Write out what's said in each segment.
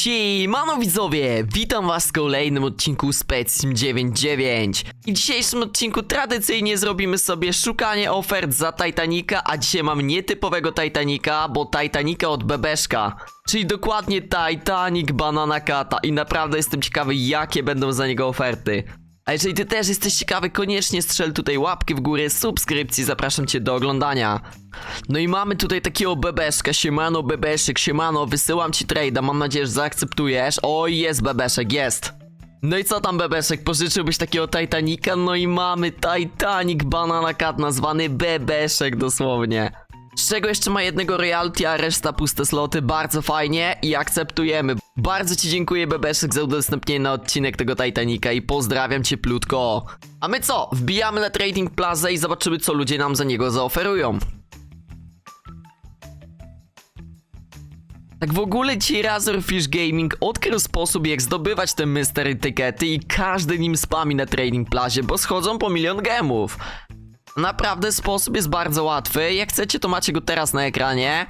Siemano widzowie, witam was w kolejnym odcinku Specim 99 I w dzisiejszym odcinku tradycyjnie zrobimy sobie szukanie ofert za Titanica A dzisiaj mam nietypowego Titanica, bo Titanica od Bebeszka. Czyli dokładnie Titanic Banana Kata. I naprawdę jestem ciekawy jakie będą za niego oferty a jeżeli ty też jesteś ciekawy, koniecznie strzel tutaj łapki w górę, subskrypcji, zapraszam cię do oglądania. No i mamy tutaj takiego bebeszka, siemano bebeszek, siemano, wysyłam ci trade'a, mam nadzieję, że zaakceptujesz. Oj, jest bebeszek, jest. No i co tam bebeszek, pożyczyłbyś takiego Titanica? No i mamy Titanic Banana Cat, nazwany bebeszek dosłownie. Z czego jeszcze ma jednego royalty, a reszta puste sloty, bardzo fajnie i akceptujemy. Bardzo ci dziękuję Bebeszek za udostępnienie na odcinek tego Titanica i pozdrawiam cię plutko. A my co? Wbijamy na Trading Plaza i zobaczymy co ludzie nam za niego zaoferują. Tak w ogóle ci Razorfish Gaming odkrył sposób jak zdobywać te mystery tykety i każdy nim spami na Trading Plazie, bo schodzą po milion gemów. Naprawdę sposób jest bardzo łatwy. Jak chcecie, to macie go teraz na ekranie.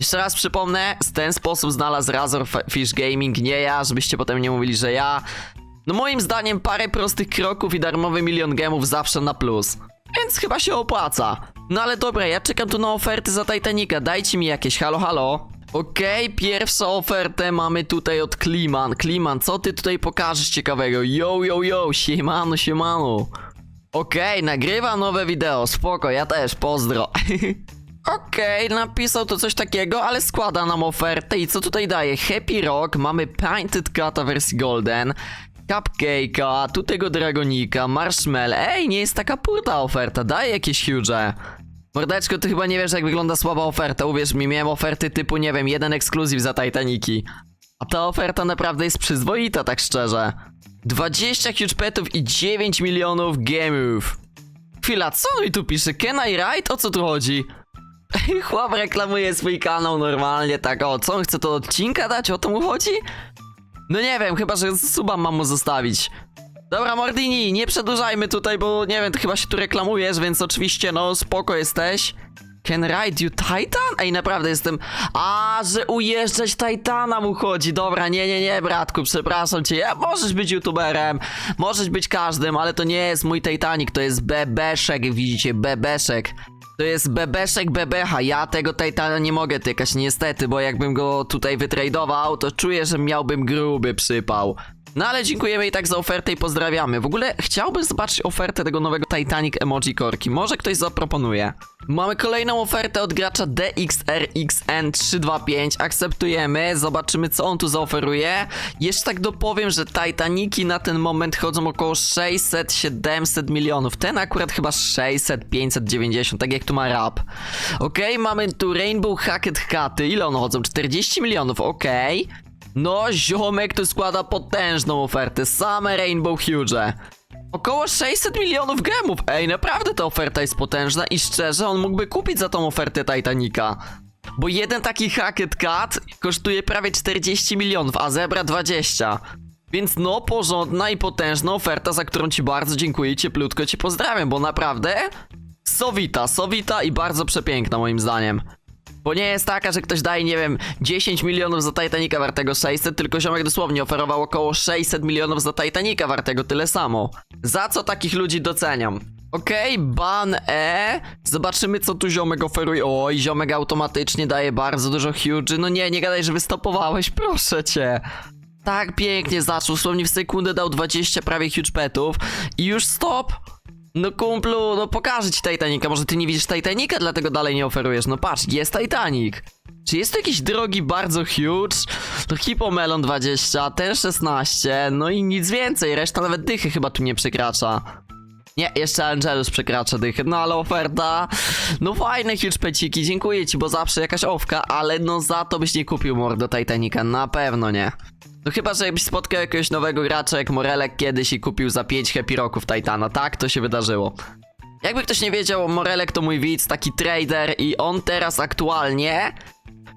Jeszcze raz przypomnę, z ten sposób znalazł Razorfish Gaming, nie ja, żebyście potem nie mówili, że ja. No moim zdaniem parę prostych kroków i darmowy milion gemów zawsze na plus. Więc chyba się opłaca. No ale dobra, ja czekam tu na oferty za Titanica, dajcie mi jakieś, halo halo. Okej, pierwszą ofertę mamy tutaj od Kliman. Kliman, co ty tutaj pokażesz ciekawego? Yo, yo, yo, siemano, siemano. Okej, nagrywa nowe wideo, spoko, ja też, pozdro. Okej, napisał to coś takiego, ale składa nam ofertę i co tutaj daje? Happy Rock, mamy Painted Cata wersji Golden, Cupcake'a, tu tego Dragonika, Marshmallow. Ej, nie jest taka purta oferta, daje jakieś huge. Mordeczko, ty chyba nie wiesz jak wygląda słaba oferta, uwierz mi, miałem oferty typu, nie wiem, jeden ekskluzyw za Titaniki. A ta oferta naprawdę jest przyzwoita, tak szczerze. 20 huge i 9 milionów gemów. Chwila, co on mi tu pisze? Can I? O co tu chodzi? Chłop reklamuje swój kanał normalnie, tak o, co on chce to odcinka dać? O to mu chodzi? No nie wiem, chyba, że suba mam mu zostawić. Dobra, Mordini, nie przedłużajmy tutaj, bo nie wiem, ty chyba się tu reklamujesz, więc oczywiście, no, spoko jesteś. Can ride you Titan? Ej, naprawdę jestem... A, że ujeżdżać Titana mu chodzi. Dobra, nie, nie, nie, bratku, przepraszam cię. Ja, możesz być youtuberem, możesz być każdym, ale to nie jest mój Titanic, to jest Bebeszek, widzicie, Bebeszek. To jest Bebeszek Bebecha, ja tego Titana nie mogę tykać, niestety, bo jakbym go tutaj wytradował, to czuję, że miałbym gruby przypał. No ale dziękujemy i tak za ofertę i pozdrawiamy. W ogóle chciałbym zobaczyć ofertę tego nowego Titanic Emoji Korki. Może ktoś zaproponuje. Mamy kolejną ofertę od gracza DXRXN325. Akceptujemy, zobaczymy co on tu zaoferuje. Jeszcze tak dopowiem, że Titaniki na ten moment chodzą około 600-700 milionów. Ten akurat chyba 600-590, tak jak tu ma rap. Okej, mamy tu Rainbow Hackett Haty. Ile one chodzą? 40 milionów, okej. No, ziomek tu składa potężną ofertę, same Rainbow Huge. Około 600 milionów gemów. Ej, naprawdę ta oferta jest potężna i szczerze, on mógłby kupić za tą ofertę Titanica. Bo jeden taki Hackett Cat kosztuje prawie 40 milionów, a Zebra 20. Więc no, porządna i potężna oferta, za którą ci bardzo dziękuję cieplutko ci pozdrawiam, bo naprawdę sowita, sowita i bardzo przepiękna moim zdaniem. Bo nie jest taka, że ktoś daje, nie wiem, 10 milionów za Titanica wartego 600, tylko ziomek dosłownie oferował około 600 milionów za Titanica wartego tyle samo. Za co takich ludzi doceniam? Okej, ban E. Zobaczymy, co tu ziomek oferuje. Oj, ziomek automatycznie daje bardzo dużo huge. No nie, nie gadaj, że wystopowałeś, proszę cię. Tak pięknie zaczął, dosłownie w sekundę dał 20 prawie huge petów i już stop. No kumplu, no pokażę ci Titanica. Może ty nie widzisz Titanica, dlatego dalej nie oferujesz. No patrz, jest Titanic. Czy jest to jakiś drogi bardzo huge? To Hippomelon 20, ten 16, no i nic więcej. Reszta nawet dychy chyba tu nie przekracza. Nie, jeszcze Angelus przekracza dychy, no ale oferta. No fajne huge peciki, dziękuję ci, bo zawsze jakaś owka, ale no za to byś nie kupił mordo Titanica, na pewno nie. No chyba, że jakbyś spotkał jakiegoś nowego gracza jak Morelek kiedyś i kupił za 5 happy rocków Titana, tak? To się wydarzyło. Jakby ktoś nie wiedział, Morelek to mój widz, taki trader i on teraz aktualnie,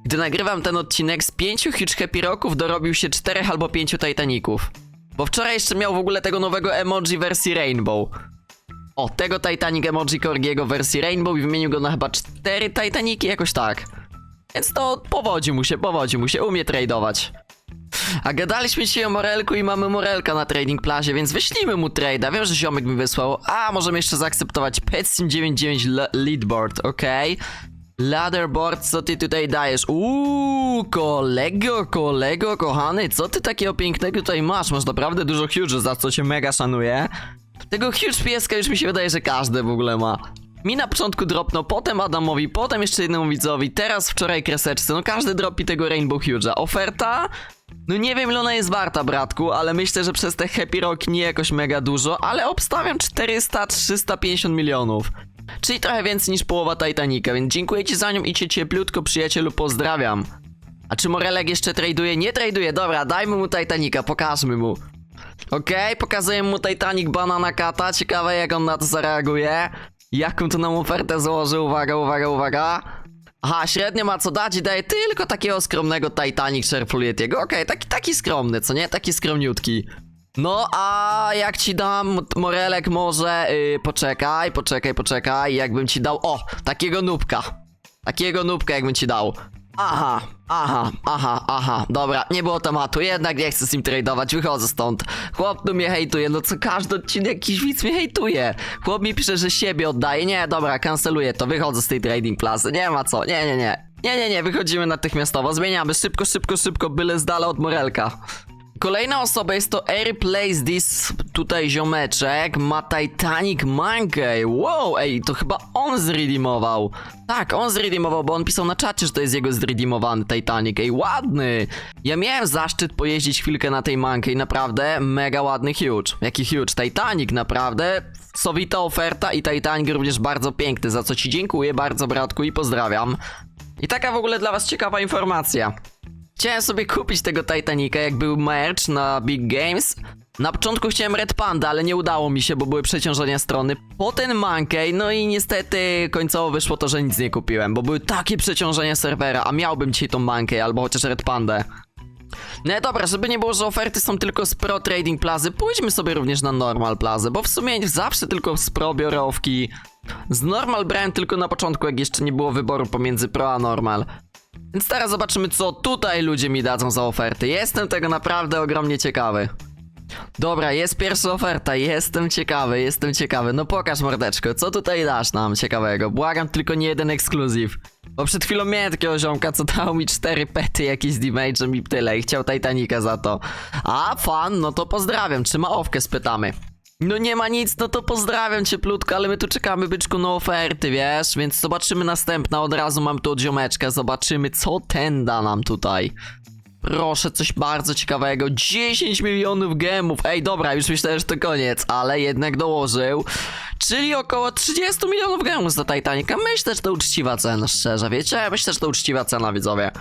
gdy nagrywam ten odcinek, z 5 huge happy dorobił się 4 albo 5 Titaników. Bo wczoraj jeszcze miał w ogóle tego nowego emoji wersji Rainbow. O, tego Titanic emoji Korgiego wersji Rainbow i wymienił go na chyba 4 Titaniki, jakoś tak. Więc to powodzi mu się, powodzi mu się, umie tradować. A gadaliśmy dzisiaj o Morelku i mamy Morelka na Trading Plazie, więc wyślijmy mu trade'a. Wiem, że ziomek mi wysłał. A, możemy jeszcze zaakceptować Petsim99 le- Leadboard, okej. Leaderboard, co ty tutaj dajesz? Uuu, kolego, kolego, kochany, co ty takiego pięknego tutaj masz? Masz naprawdę dużo huge, za co cię mega szanuję. Tego huge pieska już mi się wydaje, że każdy w ogóle ma. Mi na początku dropnął, potem Adamowi, potem jeszcze jednemu widzowi, teraz wczoraj kreseczce, no każdy dropi tego Rainbow Huge'a. Oferta? No nie wiem ile ona jest warta, bratku, ale myślę, że przez te Happy Rock nie jakoś mega dużo, ale obstawiam 400-350 milionów. Czyli trochę więcej niż połowa Titanica, więc dziękuję ci za nią i cię cieplutko, przyjacielu, pozdrawiam. A czy Morelek jeszcze traduje? Nie traduje, dobra, dajmy mu Titanica, pokażmy mu. Okej, pokazuję mu Titanic Banana Kata, ciekawe jak on na to zareaguje. Jaką tu nam ofertę złoży, uwaga, uwaga, uwaga. Aha, średnio ma co dać i daje tylko takiego skromnego Titanic Sherfuletiego. Okej, taki, taki skromny, co nie? Taki skromniutki. No, a jak ci dam, Morelek, może... Yy, poczekaj, poczekaj, poczekaj, jakbym ci dał... O, takiego nubka. Takiego nubka jakbym ci dał. Aha, aha, aha, aha, dobra, nie było tematu, jednak nie chcę z nim tradeować, wychodzę stąd. Chłop tu mnie hejtuje, no co każdy odcinek jakiś widz mnie hejtuje. Chłop mi pisze, że siebie oddaje, nie, dobra, kanceluję to, wychodzę z tej trading plasy, nie ma co, nie, nie, nie. Nie, nie, nie, wychodzimy natychmiastowo, zmieniamy, szybko, szybko, szybko, byle z dala od Morelka. Kolejna osoba jest to Airplace This tutaj ziomeczek, ma Titanic Monkey, wow, ej, to chyba on zredeemował. Tak, on zredeemował, bo on pisał na czacie, że to jest jego zredeemowany Titanic, ej, ładny. Ja miałem zaszczyt pojeździć chwilkę na tej Monkey, naprawdę mega ładny huge. Jaki huge, Titanic, naprawdę sowita oferta i Titanic również bardzo piękny, za co ci dziękuję bardzo bratku i pozdrawiam. I taka w ogóle dla was ciekawa informacja. Chciałem sobie kupić tego Titanica, jak był merch na Big Games. Na początku chciałem Red Panda, ale nie udało mi się, bo były przeciążenia strony. Potem Monkey, no i niestety końcowo wyszło to, że nic nie kupiłem, bo były takie przeciążenia serwera, a miałbym dzisiaj tą Monkey albo chociaż Red Pandę. No dobra, żeby nie było, że oferty są tylko z Pro Trading Plazy, pójdźmy sobie również na Normal Plazy, bo w sumie zawsze tylko z Pro biorę owki. Z Normal brałem tylko na początku, jak jeszcze nie było wyboru pomiędzy Pro a Normal. Więc teraz zobaczymy, co tutaj ludzie mi dadzą za oferty. Jestem tego naprawdę ogromnie ciekawy. Dobra, jest pierwsza oferta, jestem ciekawy, jestem ciekawy. No pokaż mordeczko, co tutaj dasz nam ciekawego? Błagam, tylko nie jeden ekskluzyw. Bo przed chwilą miałem takiego ziomka, co dał mi cztery pety jakieś z damage'em i tyle i chciał Titanica za to. A, fan, no to pozdrawiam, czy ma owkę spytamy. No nie ma nic, no to pozdrawiam cieplutko, ale my tu czekamy byczku na oferty, wiesz? Więc zobaczymy następna, od razu mam tu od ziomeczka, zobaczymy co ten da nam tutaj. Proszę, coś bardzo ciekawego. 10 milionów gemów. Ej, dobra, już myślałem, że to koniec, ale jednak dołożył. Czyli około 30 milionów gemów za Titanica. Myślę, że to uczciwa cena, szczerze, wiecie? Myślę, że to uczciwa cena, widzowie.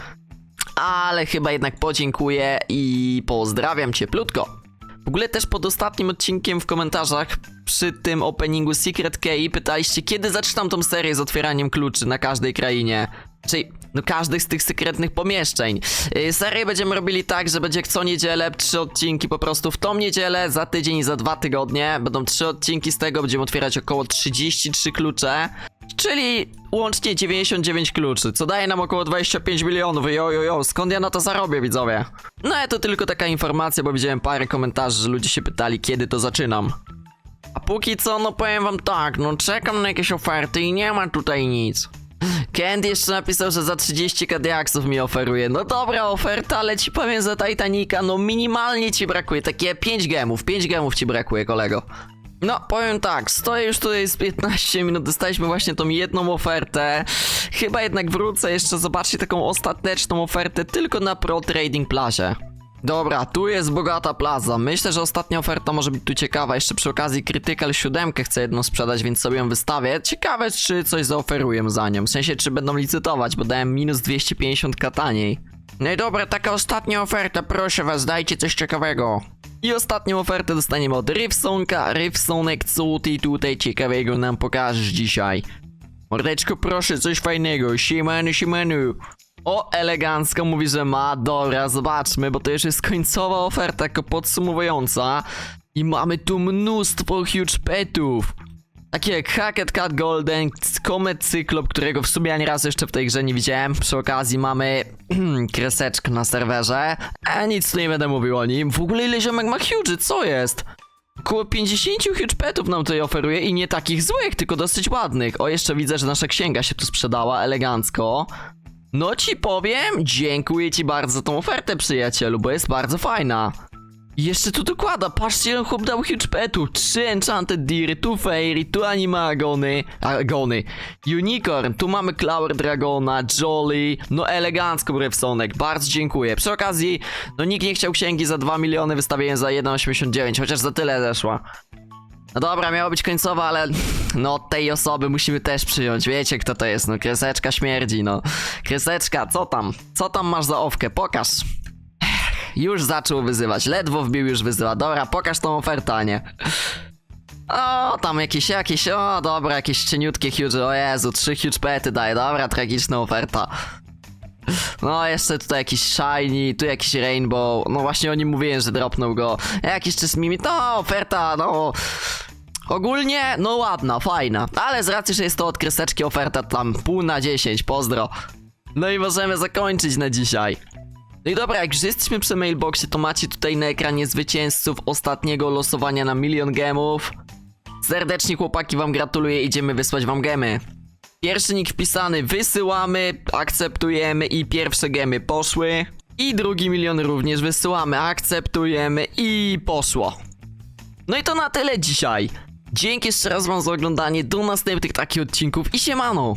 Ale chyba jednak podziękuję i pozdrawiam cieplutko. W ogóle też pod ostatnim odcinkiem w komentarzach przy tym openingu Secret Key pytaliście, kiedy zaczynam tą serię z otwieraniem kluczy na każdej krainie. Czyli, no każdych z tych sekretnych pomieszczeń. Yy, serię będziemy robili tak, że będzie co niedzielę trzy odcinki po prostu w tą niedzielę, za tydzień i za dwa tygodnie. Będą trzy odcinki z tego, będziemy otwierać około 33 klucze. Czyli łącznie 99 kluczy, co daje nam około 25 milionów. Jo, jo, jo, skąd ja na to zarobię, widzowie? No ale to tylko taka informacja, bo widziałem parę komentarzy, że ludzie się pytali, kiedy to zaczynam. A póki co, no powiem wam tak, no czekam na jakieś oferty i nie ma tutaj nic. Candy jeszcze napisał, że za 30 kadiaksów mi oferuje. No dobra oferta, ale ci powiem za Titanica, no minimalnie ci brakuje. Takie 5 gemów, 5 gemów ci brakuje, kolego. No, powiem tak, stoję już tutaj z 15 minut, dostaliśmy właśnie tą jedną ofertę. Chyba jednak wrócę jeszcze, zobaczcie taką ostateczną ofertę tylko na Pro Trading Plazie. Dobra, tu jest bogata plaza. Myślę, że ostatnia oferta może być tu ciekawa. Jeszcze przy okazji Critical 7 chcę jedną sprzedać, więc sobie ją wystawię. Ciekawe, czy coś zaoferuję za nią. W sensie, czy będą licytować, bo dałem minus 250k taniej. No i dobra, taka ostatnia oferta, proszę was, dajcie coś ciekawego. I ostatnią ofertę dostaniemy od Rivsonka. Rivsonek, co ty tutaj ciekawego nam pokażesz dzisiaj? Mordeczko, proszę, coś fajnego. Siemanu, siemanu. O, elegancko mówi, że ma. Dobra, zobaczmy, bo to już jest końcowa oferta, jako podsumowująca. I mamy tu mnóstwo huge petów. Takie jak Hackett Cat Golden, Comet Cyclop, którego w sumie ani razu jeszcze w tej grze nie widziałem. Przy okazji mamy kreseczkę na serwerze. A nic tu nie będę mówił o nim. W ogóle ile ziomek ma huge, co jest? Około 50 huge petów nam tutaj oferuje i nie takich złych, tylko dosyć ładnych. O, jeszcze widzę, że nasza księga się tu sprzedała elegancko. No ci powiem, dziękuję ci bardzo za tą ofertę, przyjacielu, bo jest bardzo fajna. Jeszcze tu dokłada, patrzcie, chłop dał huge petu. Trzy enchanted deer, tu fairy, tu animagony, agony, unicorn, tu mamy Clower Dragona, Jolly, no elegancko Brewsonek, bardzo dziękuję. Przy okazji, no nikt nie chciał księgi za 2 miliony, wystawiłem za 1,89, chociaż za tyle zeszła. No dobra, miała być końcowa, ale no tej osoby musimy też przyjąć. Wiecie kto to jest, no kreseczka śmierdzi, no. Kreseczka, co tam? Co tam masz za owkę? Pokaż. Już zaczął wyzywać, ledwo wbił, już wyzywa. Dobra, pokaż tą ofertę, nie. O, tam jakieś, jakieś, o dobra, jakieś cieniutkie huge, o Jezu, trzy huge pety daje, dobra, tragiczna oferta. No, jeszcze tutaj jakiś shiny, tu jakiś rainbow. No właśnie o nim mówiłem, że dropnął go. Jakiś czas mimi. No, oferta, no. Ogólnie, no ładna, fajna. Ale z racji, że jest to od kreseczki oferta tam pół na 10, pozdro. No i możemy zakończyć na dzisiaj. No i dobra, jak już jesteśmy przy mailboxie, to macie tutaj na ekranie zwycięzców ostatniego losowania na milion gemów. Serdecznie chłopaki wam gratuluję, idziemy wysłać wam gemy. Pierwszy nick wpisany wysyłamy, akceptujemy i pierwsze gemy poszły. I drugi milion również wysyłamy, akceptujemy i poszło. No i to na tyle dzisiaj. Dzięki jeszcze raz wam za oglądanie, do następnych takich odcinków i siemano!